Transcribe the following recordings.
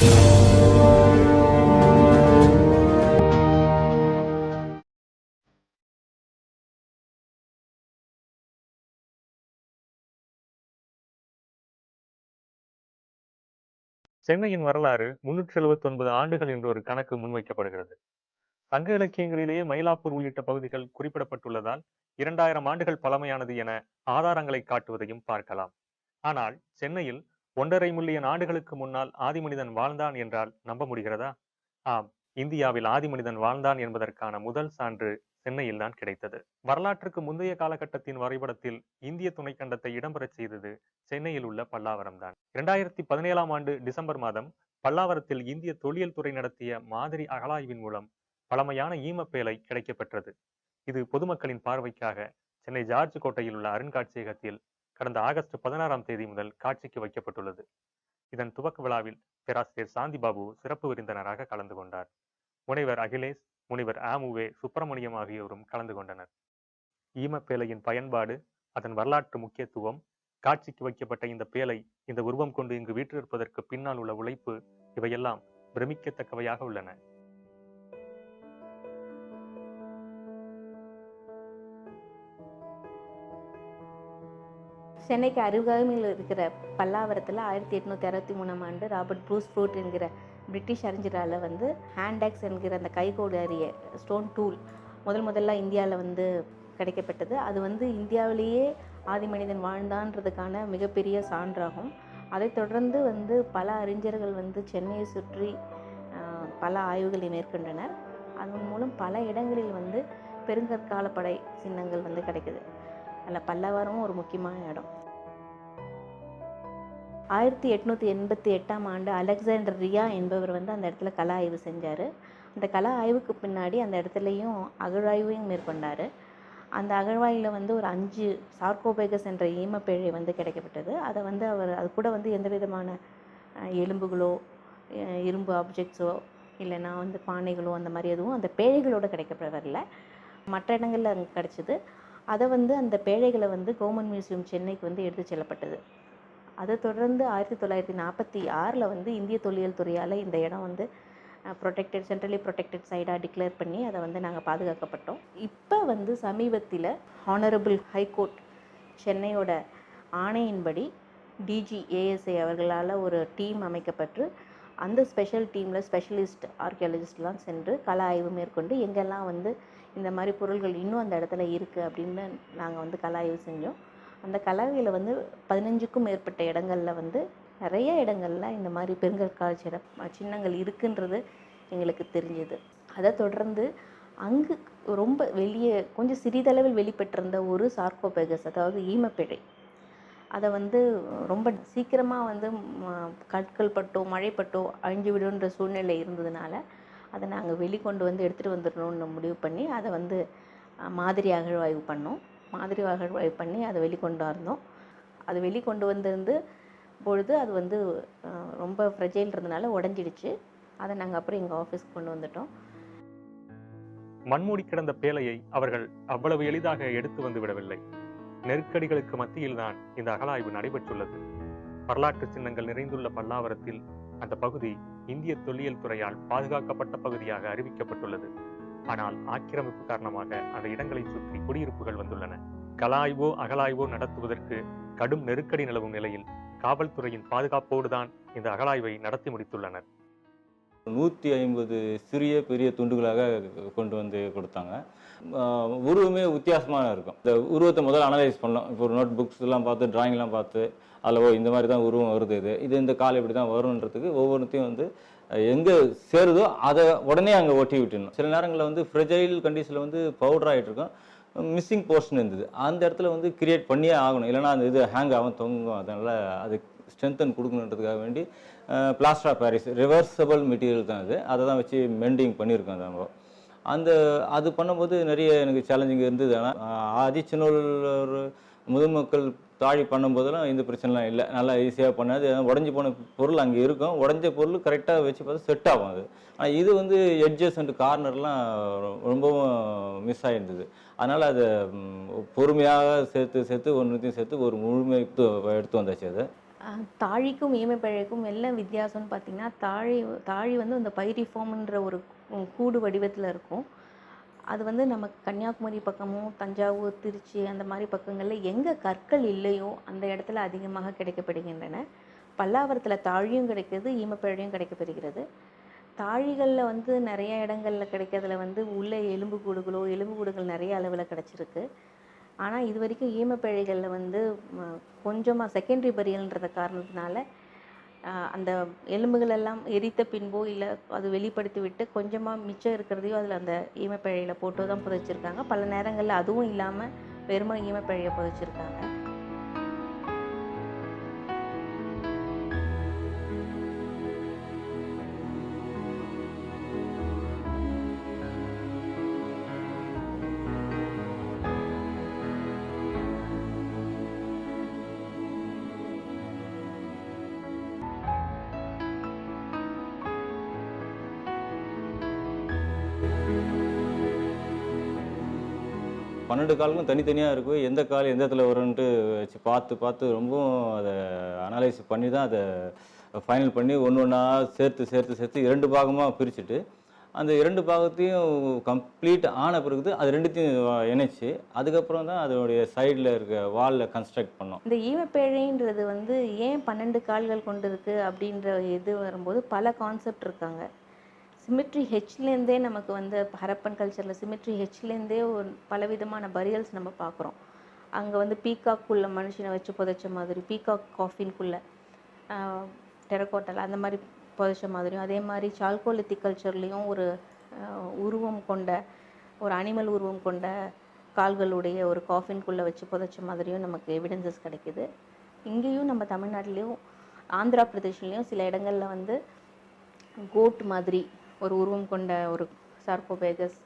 சென்னையின் வரலாறு முன்னூற்றி எழுபத்தி ஒன்பது ஆண்டுகள் என்ற ஒரு கணக்கு முன்வைக்கப்படுகிறது. சங்க இலக்கியங்களிலேயே மயிலாப்பூர் உள்ளிட்ட பகுதிகள் குறிப்பிடப்பட்டுள்ளதால் இரண்டாயிரம் ஆண்டுகள் பழமையானது என ஆதாரங்களை காட்டுவதையும் பார்க்கலாம். ஆனால் சென்னையில் ஒன்றரை மில்லியன் ஆண்டுகளுக்கு முன்னால் ஆதிமனிதன் வாழ்ந்தான் என்றால் நம்ப முடிகிறதா? ஆம் இந்தியாவில் ஆதிமனிதன் வாழ்ந்தான் என்பதற்கான முதல் சான்று சென்னையில் தான் கிடைத்தது. வரலாற்றுக்கு முந்தைய காலகட்டத்தின் வரைபடத்தில் இந்திய துணைக்கண்டத்தை இடம்பெறச் செய்தது சென்னையில் உள்ள பல்லாவரம் தான். இரண்டாயிரத்தி பதினேழாம் ஆண்டு டிசம்பர் மாதம் பல்லாவரத்தில் இந்திய தொழில் துறை நடத்திய மாதிரி அகலாய்வின் மூலம் பழமையான ஈமப்பேலை கிடைக்கப்பெற்றது. இது பொதுமக்களின் பார்வைக்காக சென்னை ஜார்ஜ் கோட்டையில் உள்ள அருங்காட்சியகத்தில் கடந்த ஆகஸ்ட் பதினாறாம் தேதி முதல் காட்சிக்கு வைக்கப்பட்டுள்ளது. இதன் துவக்க விழாவில் பேராசிரியர் சாந்திபாபு சிறப்பு விருந்தினராக கலந்து கொண்டார். முனைவர் அகிலேஷ் முனிவர் ஆமுவே சுப்பிரமணியம் ஆகியோரும் கலந்து கொண்டனர். ஈமப்பேலையின் பயன்பாடு அதன் வரலாற்று முக்கியத்துவம் காட்சிக்கு வைக்கப்பட்ட இந்த பேலை இந்த உருவம் கொண்டு இங்கு வீற்றிருப்பதற்கு பின்னால் உள்ள உழைப்பு இவையெல்லாம் பிரமிக்கத்தக்கவையாக உள்ளன. சென்னைக்கு அருகாமையில் இருக்கிற பல்லாவரத்தில் ஆயிரத்தி எட்நூற்றி அறுபத்தி மூணாம் ஆண்டு ராபர்ட் ப்ரூஸ் ஃப்ரூட் என்கிற பிரிட்டிஷ் அறிஞரால் வந்து ஹேண்டாக்ஸ் என்கிற அந்த கைகோடு அறிய ஸ்டோன் டூல் முதல் முதல்ல இந்தியாவில் வந்து கிடைக்கப்பட்டது. அது வந்து இந்தியாவிலேயே ஆதி மனிதன் வாழ்ந்தான்றதுக்கான மிகப்பெரிய சான்றாகும். அதைத் தொடர்ந்து வந்து பல அறிஞர்கள் வந்து சென்னையை சுற்றி பல ஆய்வுகளை மேற்கொண்டனர். அதன் மூலம் பல இடங்களில் வந்து பெருங்கற்கால படை சின்னங்கள் வந்து கிடைக்குது. அதில் பல்லவரமும் ஒரு முக்கியமான இடம். ஆயிரத்தி எட்நூற்றி எண்பத்தி எட்டாம் ஆண்டு அலெக்சாண்டர் ரியா என்பவர் வந்து அந்த இடத்துல கலா ஆய்வு செஞ்சார். அந்த கலா ஆய்வுக்கு பின்னாடி அந்த இடத்துலையும் அகழாய்வையும் மேற்கொண்டார். அந்த அகழ்வாயில் வந்து ஒரு அஞ்சு சார்கோபேகஸ் என்ற ஈமப்பேழை வந்து கிடைக்கப்பட்டது. அதை வந்து அவர் அது கூட வந்து எந்த விதமான எலும்புகளோ இரும்பு ஆப்ஜெக்ட்ஸோ இல்லைன்னா வந்து பானைகளோ அந்த மாதிரி எதுவும் அந்த பேழைகளோடு கிடைக்கப்படவில்லை. மற்ற இடங்களில் அங்கே கிடச்சிது. அதை வந்து அந்த பேழைகளை வந்து கோமன் மியூசியம் சென்னைக்கு வந்து எடுத்து செல்லப்பட்டது. அதை தொடர்ந்து ஆயிரத்தி தொள்ளாயிரத்தி நாற்பத்தி ஆறில் வந்து இந்திய தொல்லியல் துறையால் இந்த இடம் வந்து ப்ரொடெக்டட் சென்ட்ரலி ப்ரொடெக்டட் சைடாக டிக்ளேர் பண்ணி அதை வந்து நாங்கள் பாதுகாக்கப்பட்டோம். இப்போ வந்து சமீபத்தில் ஹானரபிள் ஹைகோர்ட் சென்னையோட ஆணையின்படி டிஜி ஏஎஸ்ஐ அவர்களால் ஒரு டீம் அமைக்கப்பட்டு அந்த ஸ்பெஷல் டீமில் ஸ்பெஷலிஸ்ட் ஆர்கியாலஜிஸ்ட்லாம் சென்று கல ஆய்வு மேற்கொண்டு எங்கெல்லாம் வந்து இந்த மாதிரி பொருள்கள் இன்னும் அந்த இடத்துல இருக்குது அப்படின்னு நாங்கள் வந்து கலாய்வு செஞ்சோம். அந்த கலவையில் வந்து பதினஞ்சுக்கும் மேற்பட்ட இடங்களில் வந்து நிறைய இடங்களில் இந்த மாதிரி பெருங்கற்கால சிற சின்னங்கள் இருக்குன்றது எங்களுக்கு தெரிஞ்சது. அதை தொடர்ந்து அங்கு ரொம்ப வெளியே கொஞ்சம் சிறிதளவில் வெளிப்பட்டிருந்த ஒரு சார்கோபேகஸ் அதாவது ஈமப்பிழை அதை வந்து ரொம்ப சீக்கிரமாக வந்து கற்கள் பட்டோ மழைப்பட்டோ அழிஞ்சு விடுன்ற சூழ்நிலை இருந்ததுனால அதை நாங்கள் வெளிக்கொண்டு வந்து எடுத்துகிட்டு வந்துடணும்னு முடிவு பண்ணி அதை வந்து மாதிரி அகழ்வாய்வு பண்ணோம். மாதிரி அகழ்வாய்வு பண்ணி அதை வெளிக்கொண்டு வந்தோம். அது வெளிக்கொண்டு வந்திருந்து பொழுது அது வந்து ரொம்ப ஃப்ரெஜைல் இருந்தனால உடஞ்சிடுச்சு. அதை நாங்கள் அப்புறம் எங்கள் ஆஃபீஸ்க்கு கொண்டு வந்துட்டோம். மண்மூடி கிடந்த பேழையை அவர்கள் அவ்வளவு எளிதாக எடுத்து வந்து விடவில்லை. நெருக்கடிகளுக்கு மத்தியில்தான் இந்த அகழாய்வு நடைபெற்றுள்ளது. வரலாற்று சின்னங்கள் நிறைந்துள்ள பல்லாவரத்தில் அந்த பகுதி இந்திய தொல்லியல் துறையால் பாதுகாக்கப்பட்ட பகுதியாக அறிவிக்கப்பட்டுள்ளது. ஆனால் ஆக்கிரமிப்பு காரணமாக அந்த இடங்களை சுற்றி குடியிருப்புகள் வந்துள்ளன. கலாய்வோ அகலாய்வோ நடத்துவதற்கு கடும் நெருக்கடி நிலவும் நிலையில் காவல்துறையின் பாதுகாப்போடுதான் இந்த அகலாய்வை நடத்தி முடித்துள்ளனர். நூற்றி ஐம்பது சிறிய பெரிய துண்டுகளாக கொண்டு வந்து கொடுத்தாங்க. உருவமே வித்தியாசமாக இருக்கும். இந்த உருவத்தை முதல்ல அனலைஸ் பண்ணோம் இப்போ ஒரு நோட் புக்ஸ்லாம் பார்த்து ட்ராயிங்லாம் பார்த்து அதில் ஓ இந்த மாதிரி தான் உருவம் வருது இது. இது இந்த கால் இப்படி தான் வரும்ன்றதுக்கு ஒவ்வொன்றுத்தையும் வந்து எங்கே சேருதோ அதை உடனே அங்கே ஒட்டி விட்டுடணும். சில நேரங்களில் வந்து ஃப்ரெஜைல் கண்டிஷனில் வந்து பவுடர் ஆகிட்டு இருக்கும். மிஸ்ஸிங் போர்ஷன் இருந்தது. அந்த இடத்துல வந்து கிரியேட் பண்ணியே ஆகணும். இல்லைன்னா அந்த இது ஹேங் ஆகும் தொங்கும். அதனால் அது ஸ்ட்ரென்தன் கொடுக்கணுன்றதுக்காக வேண்டி plaster of Paris reversible material தான் அது. அதை தான் வச்சு மெண்டிங் பண்ணியிருக்கோம் அது நம்ம அந்த அது பண்ணும்போது நிறைய எனக்கு சேலஞ்சிங் இருந்தது. ஆனால் ஆதிச்சநூல் ஒரு முதுமக்கள் தாழி பண்ணும்போதெல்லாம் இந்த பிரச்சனைலாம் இல்லை. நல்லா ஈஸியாக பண்ணாது. உடஞ்சி போன பொருள் அங்கே இருக்கும். உடஞ்ச பொருள் கரெக்டாக வச்சு பார்த்தா செட் ஆகும் அது. ஆனால் இது வந்து எட்ஜஸ் அண்ட் கார்னர்லாம் ரொம்பவும் மிஸ் ஆகிருந்தது அதனால் அதை பொறுமையாக சேர்த்து சேர்த்து ஒன்றுத்தையும் சேர்த்து ஒரு முழுமை எடுத்து எடுத்து வந்தாச்சு அதை. தாழிக்கும் ஏமைப்பழைக்கும் என்ன வித்தியாசம்னு பார்த்தீங்கன்னா தாழி தாழி வந்து அந்த பைரிஃபார்ம்ன்ற ஒரு கூடு வடிவத்தில் இருக்கும். அது வந்து நம்ம கன்னியாகுமரி பக்கமும் தஞ்சாவூர் திருச்சி அந்த மாதிரி பக்கங்களில் எங்கே கற்கள் இல்லையோ அந்த இடத்துல அதிகமாக கிடைக்கப்படுகின்றன. பல்லாவரத்தில் தாழியும் கிடைக்கிறது ஈமப்பிழையும் கிடைக்கப்படுகிறது தாழிகளில் வந்து நிறைய இடங்கள்ல கிடைக்கிறதுல வந்து உள்ள எலும்பு கூடுகளோ எலும்பு கூடுகள் நிறைய அளவில் கிடச்சிருக்கு. ஆனால் இது வரைக்கும் ஈமப்பிழைகளில் வந்து கொஞ்சமாக செகண்டரி பரியல்ன்றத காரணத்தினால அந்த எலும்புகள் எல்லாம் எரித்த பின்போ இல்லை அது வெளிப்படுத்தி விட்டு கொஞ்சமாக மிச்சம் இருக்கிறதையோ அதில் அந்த ஈமப்பிழையில் போட்டோ தான் புதைச்சிருக்காங்க. பல நேரங்களில் அதுவும் இல்லாமல் வெறும ஈமப்பிழையை புதைச்சிருக்காங்க. பன்னெண்டு காலுக்கும் தனித்தனியாக இருக்கும் எந்த கால் எந்த இடத்துல வரும்ன்ட்டு வச்சு பார்த்து பார்த்து ரொம்பவும் அதை அனலைஸ் பண்ணி தான் அதை ஃபைனல் பண்ணி ஒன்று ஒன்றா சேர்த்து சேர்த்து சேர்த்து இரண்டு பாகமாக பிரிச்சுட்டு அந்த இரண்டு பாகத்தையும் கம்ப்ளீட் ஆன பிறகு அது ரெண்டுத்தையும் இணைச்சு அதுக்கப்புறம் தான் அதனுடைய சைடில் இருக்க வாலில் கன்ஸ்ட்ரக்ட் பண்ணோம். இந்த ஈமப்பேழைன்றது வந்து ஏன் பன்னெண்டு கால்கள் கொண்டு இருக்குது அப்படின்ற இது வரும்போது பல கான்செப்ட் இருக்காங்க. சிமிட்ரி ஹெச்லேருந்தே நமக்கு வந்து ஹரப்பன் கல்ச்சரில் சிமிட்ரி ஹெச்லேருந்தே ஒரு பலவிதமான பரியல்ஸ் நம்ம பார்க்குறோம். அங்கே வந்து பீகாக்குள்ளே மனுஷனை வச்சு புதைச்ச மாதிரி பீகாக் காஃபின்குள்ளே டெரக்கோட்டல் அந்த மாதிரி புதைச்ச மாதிரியும் அதே மாதிரி சால்கோலித்தி கல்ச்சர்லேயும் ஒரு உருவம் கொண்ட ஒரு அனிமல் உருவம் கொண்ட கால்களுடைய ஒரு காஃபின்குள்ளே வச்சு புதைச்ச மாதிரியும் நமக்கு எவிடன்சஸ் கிடைக்குது. இங்கேயும் நம்ம தமிழ்நாட்டிலையும் ஆந்திரா பிரதேஷ்லேயும் சில இடங்களில் வந்து கோட் மாதிரி ஒரு உருவம் கொண்ட ஒரு சார்கோபேகஸ்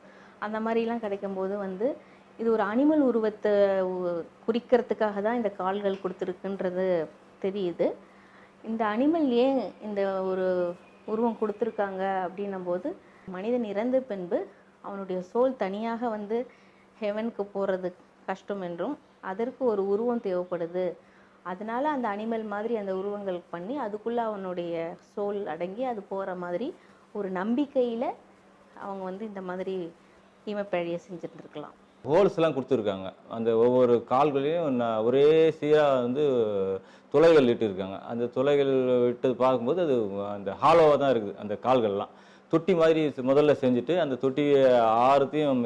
அந்த மாதிரிலாம் கிடைக்கும்போது வந்து இது ஒரு அனிமல் உருவத்தை குறிக்கிறதுக்காக தான் இந்த கால்கள் கொடுத்துருக்குன்றது தெரியுது. இந்த அனிமல் ஏன் இந்த ஒரு உருவம் கொடுத்துருக்காங்க அப்படின்னும் போது மனிதன் இறந்த பின்பு அவனுடைய சோல் தனியாக வந்து ஹெவனுக்கு போகிறது கஷ்டம் என்றும் அதற்கு ஒரு உருவம் தேவைப்படுது. அதனால் அந்த அனிமல் மாதிரி அந்த உருவங்கள் பண்ணி அதுக்குள்ளே அவனுடைய சோல் அடங்கி அது போகிற மாதிரி ஒரு நம்பிக்கையில் அவங்க வந்து இந்த மாதிரி ஈமப்பிழையை செஞ்சுருந்துருக்கலாம். ஹோல்ஸ்லாம் கொடுத்துருக்காங்க. அந்த ஒவ்வொரு கால்களையும் நான் ஒரே சீராக வந்து துளைகள் இட்டிருக்காங்க. அந்த துளைகள் விட்டு பார்க்கும்போது அது அந்த ஹாலோவாக தான் இருக்குது அந்த கால்கள்லாம். தொட்டி மாதிரி முதல்ல செஞ்சுட்டு அந்த தொட்டியை ஆறுத்தையும்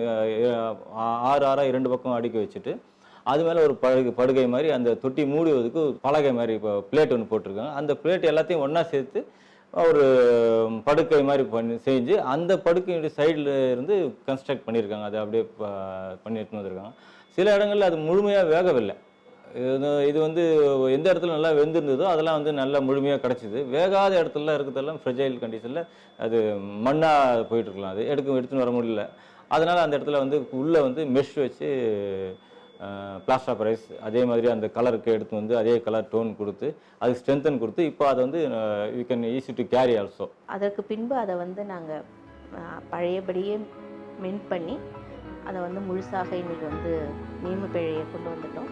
ஆறு ஆறாக இரண்டு பக்கம் அடுக்கி வச்சுட்டு அது மேலே ஒரு படுகை படுகை மாதிரி அந்த தொட்டி மூடுவதுக்கு பலகை மாதிரி இப்போ பிளேட் ஒன்று போட்டிருக்காங்க. அந்த பிளேட் எல்லாத்தையும் ஒன்றா சேர்த்து ஒரு படுக்கை மாதிரி பண்ணி செஞ்சு அந்த படுக்கையுடைய சைடில் இருந்து கன்ஸ்ட்ரக்ட் பண்ணியிருக்காங்க. அதை அப்படியே ப- பண்ணி எடுத்துன்னு வந்திருக்காங்க. சில இடங்களில் அது முழுமையாக வேகவில்லை. இது இது வந்து எந்த இடத்துல நல்லா வெந்திருந்ததோ அதெல்லாம் வந்து நல்லா முழுமையாக கிடச்சிது. வேகாத இடத்துல இருக்கிறதெல்லாம் ஃப்ரெஜைல் கண்டிஷனில் அது மண்ணாக போயிட்டுருக்கலாம் அது எடுக்க எடுத்துன்னு வர முடியல. அதனால் அந்த இடத்துல வந்து உள்ளே வந்து மெஷ் வச்சு பிளாஸ்டர் ஆஃப் ரைஸ் அதே மாதிரி அந்த கலருக்கு எடுத்து வந்து அதே கலர் டோன் கொடுத்து அதுக்கு ஸ்ட்ரென்தன் கொடுத்து இப்போ அதை வந்து you can easy to carry also அதற்கு பின்பு அதை வந்து நாங்கள் பழையபடியே மென் பண்ணி அதை வந்து முழுசாக இன்னைக்கு வந்து நீமப்பிழையை கொண்டு வந்துட்டோம்.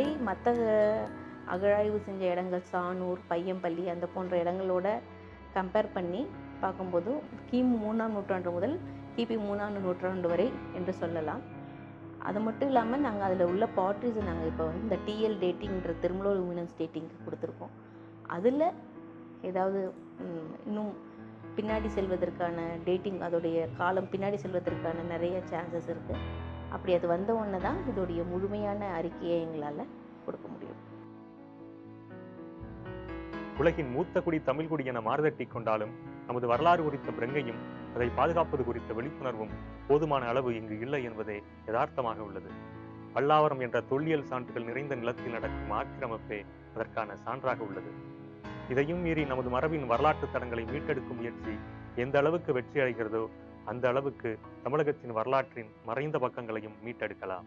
வரை மற்ற அகழாய்வு செஞ்ச இடங்கள் சானூர் பையம்பள்ளி அந்த போன்ற இடங்களோட கம்பேர் பண்ணி பார்க்கும்போது கிமு மூணாம் நூற்றாண்டு முதல் கிபி மூணாம் நூற்றாண்டு வரை என்று சொல்லலாம். அது மட்டும் இல்லாமல் நாங்கள் அதில் உள்ள பாட்ரிஸை நாங்கள் இப்போ வந்து இந்த டிஎல் டேட்டிங்கிற திருமலோ லூமினன்ஸ் டேட்டிங்க்கு கொடுத்துருக்கோம். அதில் ஏதாவது இன்னும் பின்னாடி செல்வதற்கான டேட்டிங் அதோடைய காலம் பின்னாடி செல்வதற்கான நிறைய சான்சஸ் இருக்குது அப்படி அது வந்த உடனே தான் இதோடைய முழுமையான அறிக்கையை எங்களால் கொடுக்க முடியும். உலகின் மூத்த குடி தமிழ் குடி என மாறுதட்டி கொண்டாலும் நமது வரலாறு குறித்த பிரங்கையும் அதை பாதுகாப்பது குறித்த விழிப்புணர்வும் போதுமான அளவு இங்கு இல்லை என்பதே யதார்த்தமாக உள்ளது. பல்லாவரம் என்ற தொல்லியல் சான்றுகள் நிறைந்த நிலத்தில் நடக்கும் ஆக்கிரமிப்பே அதற்கான சான்றாக உள்ளது. இதையும் மீறி நமது மரபின் வரலாற்று தடங்களை மீட்டெடுக்கும் முயற்சி எந்த அளவுக்கு வெற்றி அடைகிறதோ அந்த அளவுக்கு தமிழகத்தின் வரலாற்றின் மறைந்த பக்கங்களையும் மீட்டெடுக்கலாம்.